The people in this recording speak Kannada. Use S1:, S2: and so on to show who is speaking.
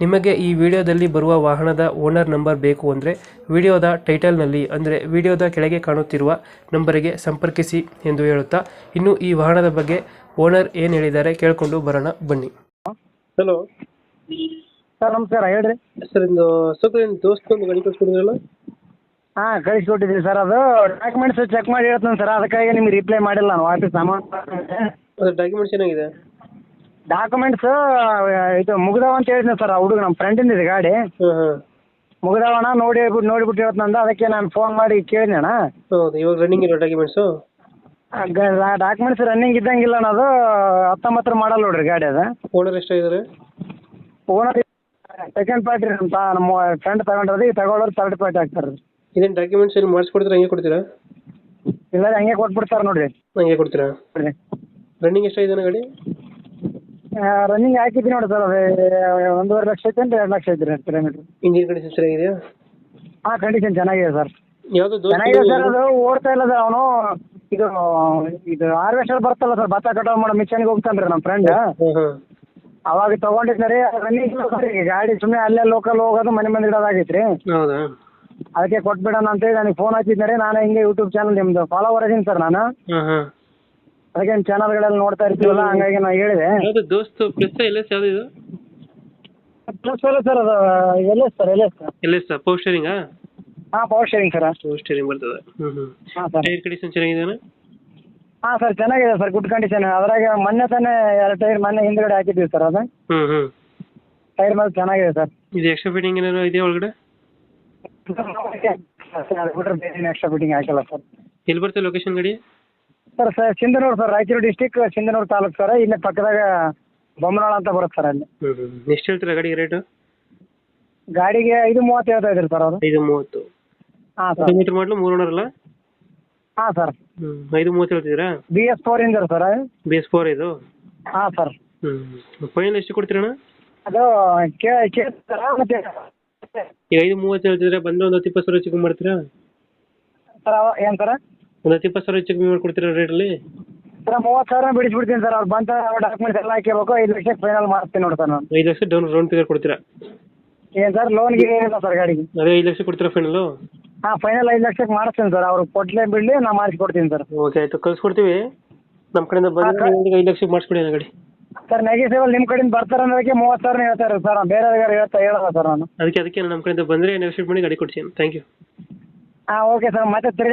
S1: ನಿಮಗೆ ಈ ವಿಡಿಯೋದಲ್ಲಿ ಬರುವ ವಾಹನದ ಓನರ್ ನಂಬರ್ ಬೇಕು ಅಂದರೆ ವಿಡಿಯೋದ ಟೈಟಲ್ನಲ್ಲಿ ಅಂದರೆ ವಿಡಿಯೋದ ಕೆಳಗೆ ಕಾಣುತ್ತಿರುವ ನಂಬರಿಗೆ ಸಂಪರ್ಕಿಸಿ ಎಂದು ಹೇಳುತ್ತಾ ಇನ್ನು ಈ ವಾಹನದ ಬಗ್ಗೆ ಓನರ್ ಏನು ಹೇಳಿದ್ದಾರೆ ಕೇಳಿಕೊಂಡು ಬರೋಣ ಬನ್ನಿ. ಹಲೋ
S2: ಸರ್ ನಮಸ್ಕಾರ ಹೇಳ್ರಿ.
S1: ಸರ್ ಇಂದು ಅಶೋಕ್ ದೋಸ್ತ ಒಂದು ಗಾಡಿ ಕಳ್ಸ್ಕೊಡಿದ್ರಲ್ಲ
S2: ಹಾಂ ಕಳಿಸ್ಕೊಟ್ಟಿದ್ದೀನಿ ಸರ್ ಅದು ಡಾಕ್ಯುಮೆಂಟ್ಸ್ ಚೆಕ್ ಮಾಡಿ ಹೇಳ್ತೀನಿ ಸರ್ ಅದಕ್ಕಾಗಿ ನಿಮ್ಗೆ ರಿಪ್ಲೈ ಮಾಡಿಲ್ಲ ನಾನು ವಾಪಸ್ ಸಾಮಾನು
S1: ಅದ್ರ ಡಾಕ್ಯುಮೆಂಟ್ಸ್ ಏನಾಗಿದೆ?
S2: ಡಾಕ್ಯುಮೆಂಟ್ಸ್ ಇದು ಮುಗ್ದಾವ ಅಂತ ಹೇಳಿದ್ನ ಸರ್ ಆ ಹುಡುಗ ನಮ್ಮ ಫ್ರೆಂಡಿಂದ ಇದೆ ಗಾಡಿ. ಮುಗಿದಾವಣ ನೋಡಿ ನೋಡಿ ನೋಡಿಬಿಟ್ಟು ಹೇಳ್ತಂದ ಅದಕ್ಕೆ ನಾನು ಫೋನ್ ಮಾಡಿ ಕೇಳಿದ್ನಣ್ಣ
S1: ಹೌದು ಇವಾಗ ರನ್ನಿಂಗ್ ಇರೋ ಡಾಕ್ಯುಮೆಂಟ್ಸು
S2: ಡಾಕ್ಯುಮೆಂಟ್ಸ್ ರನ್ನಿಂಗ್ ಇದ್ದಂಗಿಲ್ಲ ಅನ್ನೋದು ಹತ್ತೊಂಬತ್ತರ ಮಾಡಲ್ ನೋಡ್ರಿ ಗಾಡಿ ಅದು.
S1: ಓನರ್ ಎಷ್ಟಾಗಿದ್ದಾರೆ?
S2: ಓನರ್ ಸೆಕೆಂಡ್ ಪಾರ್ಟಿ ನಮ್ಮ ನಮ್ಮ ಫ್ರೆಂಡ್ ತಗೊಂಡ್ರದು. ಈಗ ತಗೊಳ್ಳೋರು ಥರ್ಡ್ ಪಾರ್ಟಿ ಆಗ್ತಾರೆ
S1: ಇದೇನು ಡಾಕ್ಯುಮೆಂಟ್ಸ್ ಏನು ಮಾಡಿಸ್ಕೊಡ್ತೀರಾ ಹಂಗೆ ಕೊಡ್ತೀರಾ?
S2: ಇಲ್ಲ ಹಂಗೆ ಕೊಟ್ಬಿಡ್ತಾರೆ ನೋಡ್ರಿ.
S1: ಹಂಗೆ ಕೊಡ್ತೀರಾ? ರನ್ನಿಂಗ್ ಎಷ್ಟಾಗಿದೆ ಗಾಡಿ?
S2: ರನ್ನಿಂಗ್ ಹಾಕಿದ್ವಿ ನೋಡಿ ಸರ್ ಅದೇ ಒಂದೂವರೆ ಲಕ್ಷ ಐತೆ ಎರಡ್ ಎರಡು ಲಕ್ಷ ಐತೆ ರೀ ಕಿಲೋಮೀಟ್ರ್
S1: ಇಂಜಿನ್ ಕಂಡೀಷನ್ ಚೆನ್ನಾಗಿದೆಯಾ?
S2: ಹಾಂ ಕಂಡೀಷನ್ ಚೆನ್ನಾಗಿದೆ ಸರ್.
S1: ಯಾವುದು
S2: ಚೆನ್ನಾಗಿದೆ ಸರ್ ಅದು ಓಡ್ತಾ ಇಲ್ಲ ಸರ್ ಅವನು ಇದು ಇದು ಹಾರ್ವೆಸ್ಟರ್ ಬರ್ತಲ್ಲ ಸರ್ ಭತ್ತ ಕಟಾವು ಮಾಡೋ ಮಿಷನ್ಗೆ ಹೋಗ್ತಾನೆ ರೀ ನಮ್ಮ ಫ್ರೆಂಡ್
S1: ಅವಾಗ ಹಾಂ
S2: ಅವಾಗ ತೊಗೊಂಡಿದ್ದಾರೆ ರನ್ನಿಂಗ್ ಗಾಡಿ ಸುಮ್ಮನೆ ಅಲ್ಲೇ ಲೋಕಲ್ ಹೋಗೋದು ಮನೆ ಮಂದಿ ಇಡೋದಾಗೈತೆ ರೀ.
S1: ಹೌದಾ?
S2: ಅದಕ್ಕೆ ಕೊಟ್ಬಿಡೋಣ ಅಂತೇಳಿ ನನಗೆ ಫೋನ್ ಹಚ್ಚಿದ್ದಾರೆ ನಾನು ಹಿಂಗೆ ಯೂಟ್ಯೂಬ್ ಚಾನಲ್ ನಿಮ್ಮದು ಫಾಲೋವರ್ ಇದೀನಿ ಸರ್ ನಾನು. ಅದಕ್ಕೆ ಚಾನಲ್ಗಳಲ್ಲಿ ನೋಡ್ತಾ ಇರ್ತೀವಲ್ಲ ಹಂಗಾಗಿ ನಾನು ಹೇಳಿದೆ.
S1: ಯಾವುದು ದೋಸ್ತ್ ಪ್ಲಸ್ ಎಲ್ ಎಸ್ ಯಾವುದು ಇದು?
S2: ಪ್ಲಸ್ ಎಲ್ಲ ಸರ್ ಅದು L S sir L S
S1: L S power ಸ್ಟೇರಿಂಗಾ
S2: ಹಾಂ power steering sir
S1: power steering ಬರ್ತದೆ. ಹ್ಞೂ ಹ್ಞೂ
S2: ಹಾಂ ಸರ್
S1: ಟೈರ್ ಕಂಡೀಷನ್ ಚೆನ್ನಾಗಿದೆಯಾ
S2: ಹಾಂ ಸರ್ ಚೆನ್ನಾಗಿದೆ ಸರ್ ಗುಡ್ ಕಂಡೀಷನ್ ಅದ್ರಾಗ ಮೊನ್ನೆ ತಾನೇ ಎರಡು ಟೈರ್ ಮೊನ್ನೆ ಹಿಂದ್ಗಡೆ ಹಾಕಿದ್ವಿ ಸರ್ ಅದು.
S1: ಹ್ಞೂ ಹ್ಞೂ
S2: ಟೈರ್ ಮೇಲೆ ಚೆನ್ನಾಗಿದೆ ಸರ್
S1: ಇದು ಎಕ್ಸ್ಟ್ರಾ ಫಿಟ್ಟಿಂಗ್ ಏನಾದ್ರು ಇದೆಯಾ ಒಳಗಡೆ?
S2: ಅದು ಬಿಟ್ರೆ ಬೇರೆ ಎಕ್ಸ್ಟ್ರಾ ಫಿಟ್ಟಿಂಗ್ ಹಾಕಿಲ್ಲ ಸರ್
S1: ಎಲ್ಲಿ ಬರ್ತದೆ ಲೊಕೇಶನ್ ಗಾಡಿ?
S2: Sir sir Sindhanur sir Raichur district Sindhanur taluk sir. ಇಲ್ಲೇ ಪಕ್ಕದಾಗ ಬೊಮ್ಮನಾಳ ಅಂತ ಬರುತ್ತೆ ಸರ್ ಅಲ್ಲಿ.
S1: ಹ್ಞೂ ಹ್ಞೂ ಎಷ್ಟು ಹೇಳ್ತೀರಾ ಗಾಡಿ ರೇಟು
S2: ಗಾಡಿಗೆ ಐದು ಮೂವತ್ತು ಹೇಳ್ತಾ ಇದ್ರಿ ಸರ್ ಅವರು.
S1: ಐದು ಮೂವತ್ತು.
S2: ಹಾಂ ಸರ್.
S1: ಕಿಲೋಮೀಟ್ರ್ ಮಾಡಲು ಮೂರು ಅಲ್ಲ
S2: ಹಾಂ ಸರ್.
S1: ಹ್ಞೂ ಐದು ಮೂವತ್ತು ಹೇಳ್ತಿದ್ದೀರಾ?
S2: ಬಿ ಎಸ್ ಫೋರ್ ಇಂದ ಸರ್
S1: ಬಿ ಎಸ್ ಫೋರ್ ಇದು?
S2: ಹಾಂ ಸರ್.
S1: ಹ್ಞೂ ಫೈನಲ್ ಎಷ್ಟು ಕೊಡ್ತೀರಣ್ಣ?
S2: ಅದು ಕೇ ಕೇಳ್ತಾರ ಮತ್ತೆ
S1: ಈಗ ಐದು ಮೂವತ್ತು ಹೇಳ್ತಿದ್ರೆ ಬಂದರೆ ಒಂದು ಹತ್ತು ಇಪ್ಪತ್ತು ಸಾವಿರ ಚಿಕ್ಕ ಮಾಡ್ತೀರಾ
S2: ಸರ್ ಏನು ಸರ್?
S1: ಒಂದು ಹತ್ತು ಇಪ್ಪತ್ತು ಸಾವಿರ ಚಿಕ್ಕ ಮಾಡ್ಕೊಡ್ತೀರಾ ರೇಟಲ್ಲಿ
S2: ಸರ್ ಮೂವತ್ತು ಸಾವಿರ ಬಿಡಿಸ್ಬಿಡ್ತೀನಿ ಸರ್. ಅವ್ರು ಬಂತ ಡಾಕ್ಯುಮೆಂಟ್ಸ್ ಎಲ್ಲ ಹಾಕಿರ್ಬೇಕು. ಐದು ಲಕ್ಷಕ್ಕೆ ಫೈನಲ್ ಮಾಡ್ತೀನಿ ನೋಡಿ ಸರ್ ನಾನು.
S1: ಐದು ಲಕ್ಷ ಡೌನ್ ರೌಂಡ್ ಫಿಗರ್ ಕೊಡ್ತೀರಾ?
S2: ಏನು ಸರ್ ಲೋನ್ಗೆ ಏನಿಲ್ಲ ಸರ್ ಗಾಡಿಗೆ.
S1: ಅದೇ ಐದು ಲಕ್ಷ ಕೊಡ್ತೀರಾ ಫೈನಲ್
S2: ಹಾಂ ಫೈನಲ್ ಐದು ಲಕ್ಷಕ್ಕೆ ಮಾಡ್ತೀನಿ ಸರ್. ಅವ್ರು ಕೊಟ್ಲೇ ಬಿಡಲಿ ನಾ ಮಾಡಿಸ್ಕೊಡ್ತೀನಿ ಸರ್.
S1: ಓಕೆ ಆಯಿತು. ಕಳ್ಸ್ಕೊಡ್ತೀವಿ. ನಮ್ಮ ಕಡೆಯಿಂದ ಬಂದರೆ ಐದು ಲಕ್ಷಕ್ಕೆ ಮಾಡಿಸ್ಕೊಡಿ ಅಣ್ಣ ಗಾಡಿ.
S2: ಸರ್ ನೆಗೆಸಿಬಲ್ ನಿಮ್ಮ ಕಡೆಯಿಂದ ಬರ್ತಾರೆ ಅನ್ನೋದಕ್ಕೆ ಮೂವತ್ತು ಸಾವಿರ ಹೇಳ್ತಾರೆ ಸರ್. ಬೇರೆ ಹೇಳ್ತಾ ಹೇಳಲ್ಲ ಸರ್ ನಾನು.
S1: ಅದಕ್ಕೆ ಅದಕ್ಕೆ ನಮ್ಮ ಕಡೆಯಿಂದ ಬಂದರೆ ನೆಗೋಷಿಯೇಟ್ ಮಾಡಿ ಗಾಡಿ ಕೊಡ್ತೀನಿ. ಥ್ಯಾಂಕ್ ಯು
S2: ಹಾಂ ಓಕೆ ಸರ್. ಮತ್ತೆ ತಿರ್ಗಿ